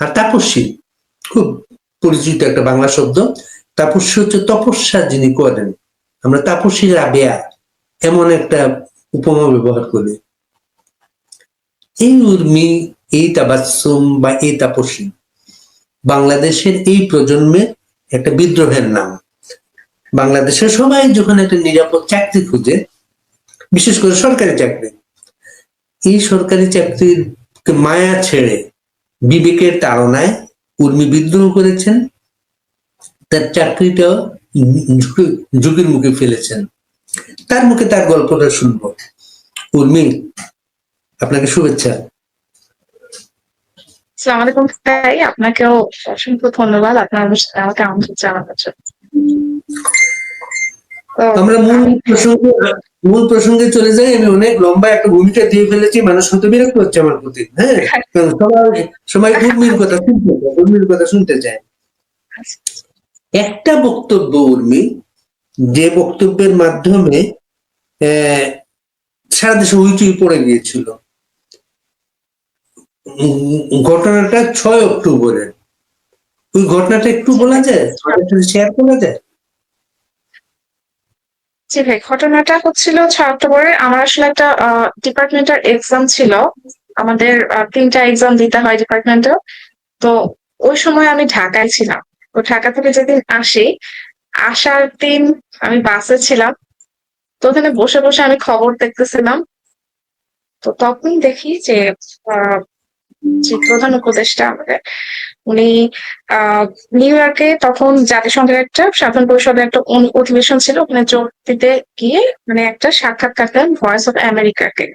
আর তাপস্বী খুব পরিচিত একটা বাংলা শব্দ। তাপস্বী হচ্ছে তপস্যা যিনি করেন। আমরা তাপস্বী রাবেয়া এমন একটা উপমা ব্যবহার করি। এই উর্মি, এই তাবাসুম বা এই তাপসী বাংলাদেশের এই প্রজন্মে একটা বিদ্রোহের নাম। বাংলাদেশের সবাই যখন একটা নিরাপদ চাকরি খুঁজে, বিশেষ করে সরকারি চাকরি, এই সরকারি চাকরির মায়া ছেড়ে বিবেকের তাড়নায় উর্মি বিদ্রোহ করেছেন। তার চাকরিটা ঝুঁকি- ঝুঁকির মুখে ফেলেছেন। তার মুখে তার গল্পটা শুনব। উর্মি, আপনাকে শুভেচ্ছা। আপনাকেও অসংখ্য ধন্যবাদ। আপনার আমাকে আমন্ত্রণ জানানোর জন্য। আমরা মূল প্রসঙ্গে মূল প্রসঙ্গে চলে যাই। আমি অনেক লম্বা একটা ভূমিকা দিয়ে ফেলেছি মানুষ হয়তো বিরক্ত হচ্ছে আমার প্রতি হ্যাঁ? সবাই সবাই উর্মির কথা শুনতে চায় উর্মির কথা শুনতে চায়। একটা বক্তব্য উর্মি যে বক্তব্যের মাধ্যমে আহ, সারা দেশে হইচই পড়ে গিয়েছিল। ঘটনাটা ছয় অক্টোবরের। ওই ঘটনাটা একটু বলা যায়? শেয়ার করা যায়? জি ভাই ঘটনাটা হচ্ছিল ছয় অক্টোবরে আমার আসলে একটা ডিপার্টমেন্টের এক্সাম ছিল। আমাদের তিনটা এক্সাম দিতে হয় ডিপার্টমেন্টে তো ওই সময় আমি ঢাকায় ছিলাম। তো ঢাকা থেকে যেদিন আসি আসার দিন আমি বাসে ছিলাম। তো ওখানে বসে বসে আমি খবর দেখতেছিলাম। তো তখন দেখি যে আহ, যে প্রধান উপদেষ্টা আমাদের, উনি নিউ ইয়র্কে তখন জাতিসংঘের একটা সাধারণ পরিষদের একটা অধিবেশন ছিল, ওখানে যোগ দিতে গিয়ে মানে একটা সাক্ষাৎকার দেন ভয়েস অফ আমেরিকাকে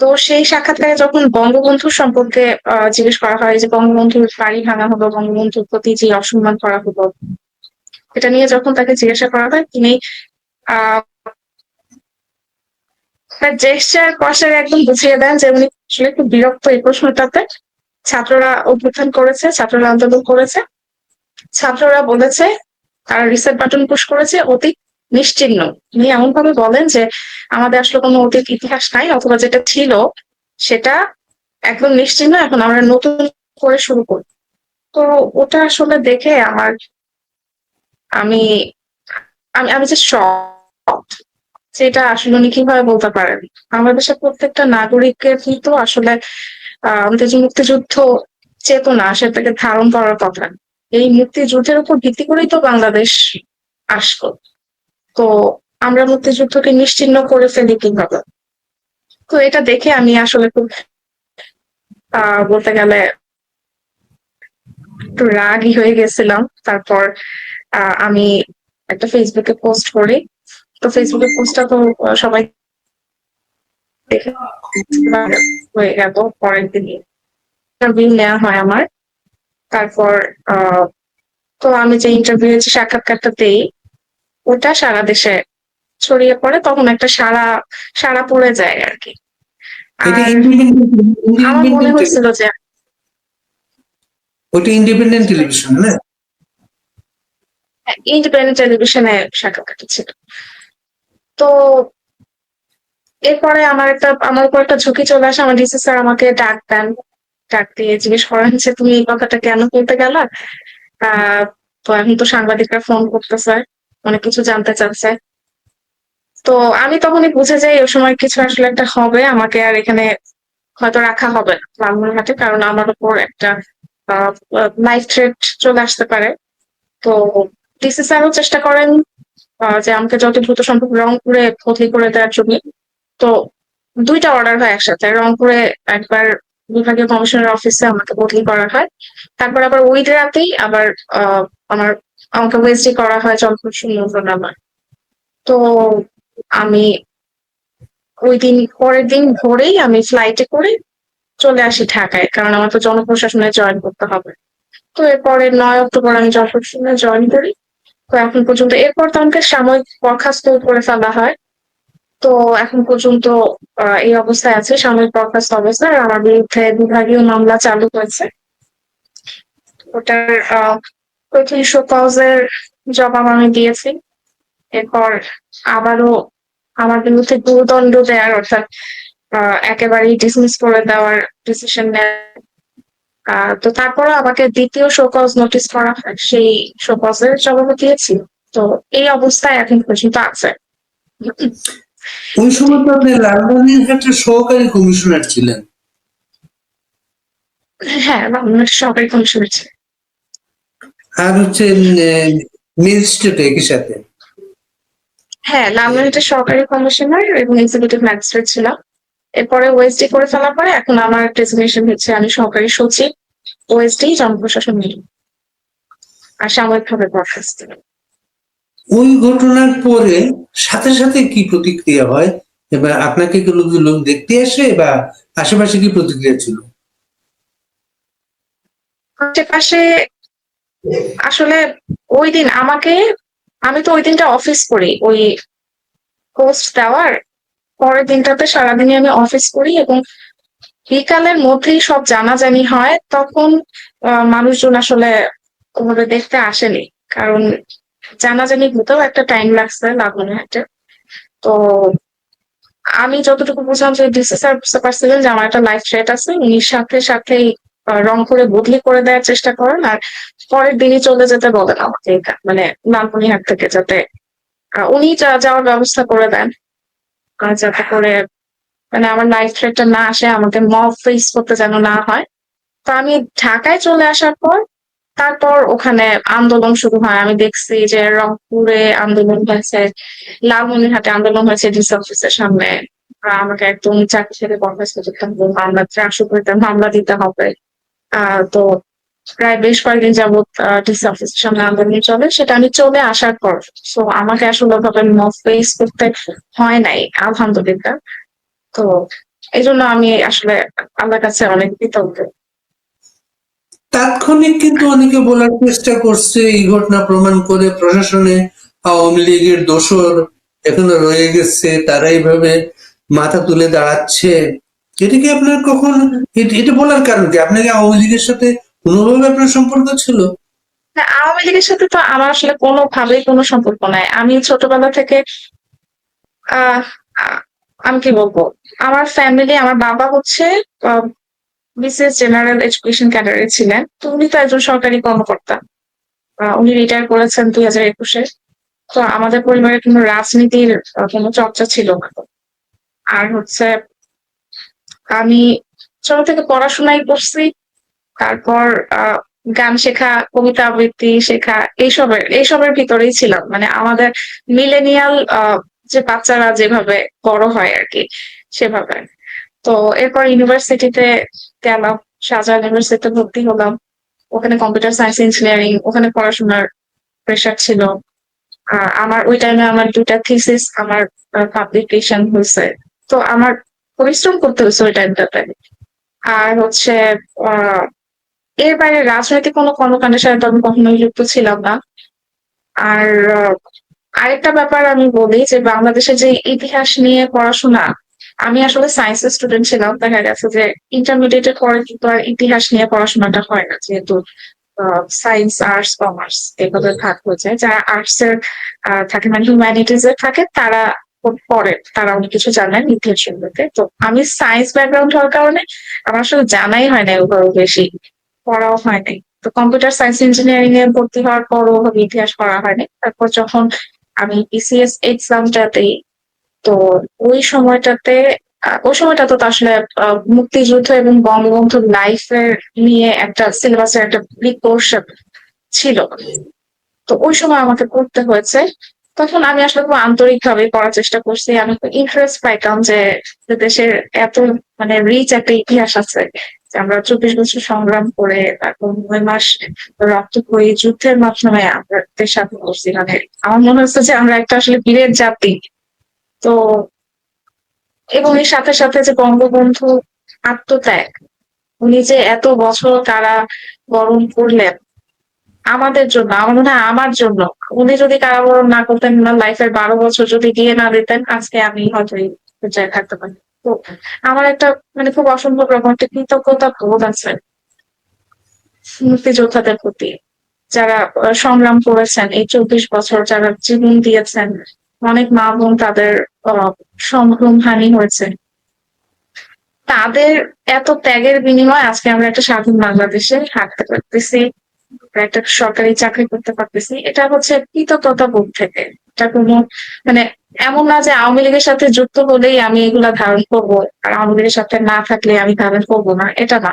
তো সেই সাক্ষাৎকারে যখন বঙ্গবন্ধু সম্পর্কে জিজ্ঞেস করা হয় যে বঙ্গবন্ধুর বাড়ি ভাঙা হলো, বঙ্গবন্ধুর প্রতি যে অসম্মান করা হলো, এটা নিয়ে যখন তাকে জিজ্ঞাসা করা হয়, তিনি, আহ, তার জেস্টার কষার একদম বুঝিয়ে দেন যে উনি আসলে একটু বিরক্ত এই প্রশ্নটাতে। ছাত্ররা অভ্যুত্থান করেছে, ছাত্ররা আন্দোলন করেছে। ছাত্ররা বলেছে, তারা রিসেট বাটন পুশ করেছে, অতীত নিশ্চিহ্ন উনি এমন ভাবে বলেন যে, আমাদের আসলে কোনো অতীত ইতিহাস নাই, অথবা যেটা ছিল, সেটা একদম নিশ্চিহ্ন এখন আমরা নতুন করে শুরু করি। তো ওটা আসলে দেখে আমার, আমি আমি আমি যে শখ সেটা আসলে উনি কীভাবে বলতে পারেন? বাংলাদেশের প্রত্যেকটা নাগরিকের কিন্তু আসলে আমাদের যে মুক্তিযুদ্ধ চেতনা, সেটাকে ধারণ করার কথা। এই মুক্তিযুদ্ধের উপর ভিত্তি করেই তো বাংলাদেশ আসলো। তো আমরা মুক্তিযুদ্ধকে নিশ্চিহ্ন করে ফেলি কীভাবে? তো এটা দেখে আমি আসলে খুব বলতে গেলে একটু রাগই হয়ে গেছিলাম। তারপর আমি একটা ফেসবুকে পোস্ট করি। তো ফেসবুকে পোস্টটা তো সবাই দেখে হয়ে গেল পরের দিন ইন্টারভিউ নেওয়া হয় আমার। তারপর তো আমি যে ইন্টারভিউ সাক্ষাৎকারটা দেই ওটা সারা দেশে ছড়িয়ে পড়ে তখন একটা সারা সারা পড়ে যায় আর কি আমার মনে হয়েছিল যে ওটা ইন্ডিপেন্ডেন্ট টেলিভিশন না? ইন্ডিপেন্ডেন্ট টেলিভিশনে সাক্ষাৎকারটা ছিল। তো এরপরে আমার একটা, আমার উপর একটা ঝুঁকি চলে আসে। আমার ডিসি স্যার আমাকে ডাক দেন। ডাক দিয়ে জিজ্ঞেস করেন যে, তুমি এই কথাটা কেন বলতে গেলা? তো এখন তো সাংবাদিকরা ফোন করতেছে, অনেক কিছু জানতে চাচ্ছে। তো আমি তখনই বুঝে যাই, ওই সময় কিছু আসলে একটা হবে, আমাকে আর এখানে হয়তো রাখা হবে না কারণ আমার উপর একটা লাইফ থ্রেট চলে আসতে পারে। তো ডিসি স্যারও চেষ্টা করেন যে আমাকে যত দ্রুত সম্ভব রংপুরে বদলি করে দেওয়ার জন্য। তো দুইটা অর্ডার হয় একসাথে। রংপুরে একবার বিভাগীয় কমিশনার অফিসে আমাকে বদলি করা হয়। তারপর আবার ওই রাতেই আবার আমার, আমাকে ওয়েস্টি করা হয় জলপ্রসূন মন্ত্রণালয়। তো আমি ওই দিন, পরের দিন ভোরেই আমি ফ্লাইটে করে চলে আসি ঢাকায়, কারণ আমার তো জনপ্রশাসনে জয়েন করতে হবে। তো এরপরে নয় অক্টোবর আমি জনপ্রশাসনে জয়েন করি। এখন পর্যন্ত। এরপর তো আমাকে সাময়িক বরখাস্ত করে ফেলা হয়। তো এখন পর্যন্ত এই অবস্থায় আছে, সাময়িক বরখাস্ত অবস্থায়। আমার বিরুদ্ধে বিভাগীয় মামলা চালু হয়েছে। ওটার পঁয়ত্রিশশো কজের জবাব আমি দিয়েছি। এরপর আবারও আমার বিরুদ্ধে গুরুদণ্ড দেওয়ার অর্থাৎ একেবারেই ডিসমিস করে দেওয়ার ডিসিশন নেয় তো তারপরে আমাকে দ্বিতীয় শোকজ নোটিস করা হয়। সেই শোকজের জবাব দিয়েছি। তো এই অবস্থায় এখন পর্যন্ত আছে। ওই সময় তো আপনি লালমনিরহাটের সহকারী কমিশনার ছিলেন। হ্যাঁ সরকারি কমিশনের ছিল। আর হচ্ছে ম্যাজিস্ট্রেট একই সাথে? হ্যাঁ লালমনিরহাটের সরকারি কমিশনার এবং এক্সিকিউটিভ ম্যাজিস্ট্রেট ছিলাম। এরপরে ওএসডি করে ফেলার পরে এখন আমার ডেজিগনেশন হচ্ছে আমি সহকারী সচিব ওএসডি জনপ্রশাসন মিল আর সাময়িকভাবে বরখাস্ত। ওই ঘটনার পরে সাথে সাথে কি প্রতিক্রিয়া হয়? এবার আপনাকে কি লোক লোক দেখতে আসে বা আশেপাশে কি প্রতিক্রিয়া ছিল? আশেপাশে আসলে ওই দিন আমাকে আমি তো ওই দিনটা অফিস করি ওই পোস্ট দেওয়ার। পরের দিনটাতে সারাদিনই আমি অফিস করি এবং বিকালের মধ্যেই সব জানাজানি হয়, তখন মানুষজন আসলে ওভাবে দেখতে আসেনি। কারণ জানাজানি হতেও একটা টাইম লাগছে লাগুনহাটে তো আমি যতটুকু বুঝলাম যে ডিসি স্যার যে আমার একটা লাইফ থ্রেট আছে, উনি সাথে সাথেই রং করে বদলি করে দেওয়ার চেষ্টা করেন আর পরের দিনই চলে যেতে বলেন আমাকে মানে লালমনিহাট থেকে যাতে উনি যা- যাওয়ার ব্যবস্থা করে দেন। যাতে করে মানে আমার লাইফ থ্রেটটা না আসে, আমাকে মব ফেস করতে যেন না হয়। তো আমি ঢাকায় চলে আসার পর, তারপর ওখানে আন্দোলন শুরু হয়। আমি দেখছি যে রংপুরে আন্দোলন হয়েছে, লালমনিরহাটে আন্দোলন হয়েছে ডিসি অফিসের সামনে। আমাকে একদম চাকরি ছেড়ে বরখাস্ত করতে হবে। মামলা ট্রান্সফার করতে মামলা দিতে হবে। আহ, তো প্রায় বেশ কয়েকদিন যাবত ডিসি অফিসের সামনে আন্দোলন চলে। সেটা আমি চলে আসার পর তো আমাকে আসলে মব ফেস করতে হয় নাই, আলহামদুলিল্লাহ। তো এই জন্য আমি আসলে আল্লাহর কাছে অনেক কৃতজ্ঞ। তাৎক্ষণিক কিন্তু অনেকে বলার চেষ্টা করছে, এই ঘটনা প্রমাণ করে প্রশাসনে আওয়ামী লীগের দোষর এখনও রয়ে গেছে, তারা এইভাবে মাথা তুলে দাঁড়াচ্ছে। এটা কি আপনার কখন, এটা বলার কারণ কি? আপনাকে আওয়ামী লীগের সাথে কোনোভাবে আপনার সম্পর্ক ছিল? না, আওয়ামী লীগের সাথে তো আমার আসলে কোনোভাবেই কোনো সম্পর্ক নাই। আমি ছোটবেলা থেকে আহ আমি কি বলব? আমার ফ্যামিলি আমার বাবা হচ্ছে বিসিএস জেনারেল এডুকেশন ক্যাডারে ছিলেন। তো উনি তো একজন সরকারি কর্মকর্তা। উনি রিটায়ার করেছেন দুই হাজার একুশে। তো আমাদের পরিবারে কোনো রাজনীতির কোনো চর্চা ছিল না। আর হচ্ছে আমি ছোট থেকে পড়াশোনাই করছি। তারপর গান শেখা, কবিতা আবৃত্তি শেখা, এইসবের এইসবের ভিতরেই ছিলাম। মানে আমাদের মিলেনিয়াল যে বাচ্চারা যেভাবে বড় হয় আর কি সেভাবে। তো এরপর ইউনিভার্সিটিতে গেলাম শাহজাহান ইউনিভার্সিটিতে ভর্তি হলাম। ওখানে কম্পিউটার সায়েন্স ইঞ্জিনিয়ারিং, ওখানে পড়াশোনার প্রেশার ছিল। আমার, ওই টাইমে আমার দুটা থিসিস আমার পাবলিকেশন হয়েছে। তো আমার পরিশ্রম করতে হয়েছে ওই টাইমটাতে আর হচ্ছে আহ এর বাইরে রাজনৈতিক কোনো কর্মকাণ্ডের সাথে তো আমি কখনোই যুক্ত ছিলাম না। আর আরেকটা ব্যাপার আমি বলি যে বাংলাদেশের যে ইতিহাস নিয়ে পড়াশোনা, আমি আসলে সায়েন্সের স্টুডেন্ট ছিলাম। দেখা গেছে যে ইন্টারমিডিয়েটের পরে কিন্তু আর ইতিহাস নিয়ে পড়াশোনাটা হয় না, যেহেতু সায়েন্স আর্টস কমার্স এভাবে ভাগ হয়েছে যারা আর্টস এর থাকে মানে হিউম্যানিটিজ এর থাকে, তারা পরে তারা অনেক কিছু জানেন ইতিহাস সম্পর্কে। তো আমি সায়েন্স ব্যাকগ্রাউন্ড হওয়ার কারণে আমার আসলে জানাই হয় না ওভাবে বেশি। পড়াও হয় নাই। তো কম্পিউটার সায়েন্স ইঞ্জিনিয়ারিং এ ভর্তি হওয়ার পর ওভাবে ইতিহাস পড়া হয়নি তারপর যখন আমি বিসিএস এক্সামটা দিই তো ওই সময়টাতে ওই সময়টা তো আসলে মুক্তিযুদ্ধ এবং বঙ্গবন্ধুর লাইফের নিয়ে একটা সিলেবাসের একটা বিগ পোর্শন ছিল। তো ওই সময় আমাকে পড়তে হয়েছে। তখন আমি আসলে খুব আন্তরিক ভাবে পড়ার চেষ্টা করছি। আমি ইন্টারেস্ট পাইতাম যে দেশের এত মানে রিচ একটা ইতিহাস আছে। আমরা চব্বিশ বছর সংগ্রাম করে তারপর নয় মাস রক্ত বই যুদ্ধের মাধ্যমে আমরা স্বাধীন করছি। মানে আমার মনে হচ্ছে যে আমরা একটা আসলে বীরের জাতি। তো এবং এর সাথে সাথে যে বঙ্গবন্ধু আত্মত্যাগ, উনি যে এত বছর তারা বরণ করলেন, আমাদের জন্য, আমার মনে হয় আমার জন্য, উনি যদি কারাবরণ না করতেন না লাইফের বারো বছর যদি দিয়ে না দিতেন, আজকে আমি হয়তো এই পর্যায়ে থাকতে পারি। তো আমার একটা মানে খুব অসম্ভব রকম একটা কৃতজ্ঞতা বোধ আছে মুক্তিযোদ্ধাদের প্রতি। যারা সংগ্রাম করেছেন এই চব্বিশ বছর, যারা জীবন দিয়েছেন, অনেক মা বোন তাদের সম্ভ্রম হানি হয়েছে। তাদের এত ত্যাগের বিনিময়ে আজকে আমরা একটা স্বাধীন বাংলাদেশে হাঁটতে পারতেছি একটা সরকারি চাকরি করতে পারতেছি। এটা হচ্ছে কৃতজ্ঞতা বোধ থেকে। এটা কোনো মানে এমন না যে আওয়ামী লীগের সাথে যুক্ত হলেই আমি এগুলা ধারণ করব, আর আওয়ামী লীগের সাথে না থাকলে আমি ধারণ করব না, এটা না।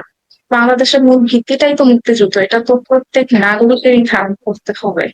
বাংলাদেশের মূল ভিত্তিটাই তো মুক্তিযুদ্ধ, এটা তো প্রত্যেক নাগরিকেরই ধারণ করতে হবে।